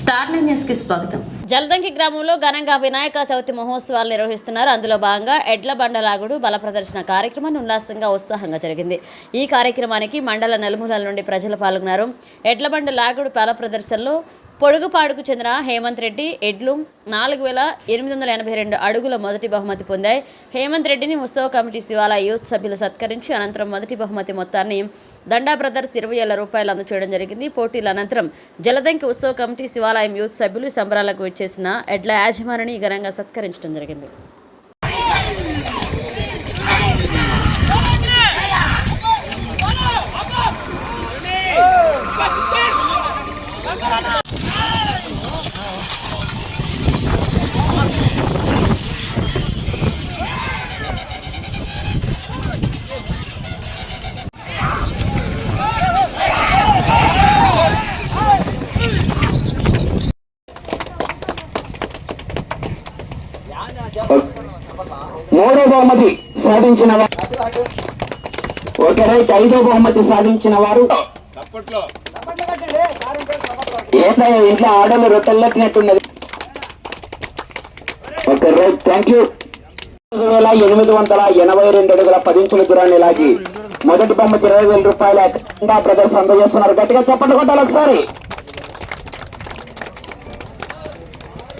Star న్యూస్కి స్వాగతం. జలదంకి గ్రామంలో ఘనంగా వినాయక చవితి మహోత్సవాలు నిర్వహిస్తున్నారు. అందులో భాగంగా ఎడ్ల బండలాగుడు బల ప్రదర్శన కార్యక్రమాన్ని ఉల్లాసంగా ఉత్సాహంగా జరిగింది. ఈ కార్యక్రమానికి మండల నలుమూలల నుండి ప్రజలు పాల్గొన్నారు. ఎడ్ల బండ లాగుడు బల ప్రదర్శనలో పొడుగుపాడుకు చెందిన హేమంత్ రెడ్డి ఎడ్లు నాలుగు వేల ఎనిమిది వందల ఎనభై రెండు అడుగుల మొదటి బహుమతి పొందాయి. హేమంత్ రెడ్డిని ఉత్సవ కమిటీ శివాల యూత్ సభ్యులు సత్కరించి అనంతరం మొదటి బహుమతి మొత్తాన్ని దండా బ్రదర్స్ ఇరవై వేల రూపాయలు అందచేయడం జరిగింది. పోటీల అనంతరం జలదంకి ఉత్సవ కమిటీ శివాలయం యూత్ సభ్యులు సంబరాలకు ఇచ్చేసిన ఎడ్ల యాజమానిని ఘనంగా సత్కరించడం జరిగింది. మూడో బహుమతి సాధించిన వారు ఓకే రైట్. ఐదో బహుమతి సాధించిన వారు ఏంటయ్యా ఇంట్లో ఆడలు రొట్టెల్లెట్టినట్టున్నది ఓకే రైట్. Thank you. వేల ఎనిమిది వందల ఎనభై రెండు అడుగుల పదించుల దూరాన్ని లాగి మొదటి బొమ్మకి ఇరవై వేల రూపాయల బ్రదర్స్ అందజేస్తున్నారు. గట్టిగా చెప్పండి కొట్టాలి ఒకసారి.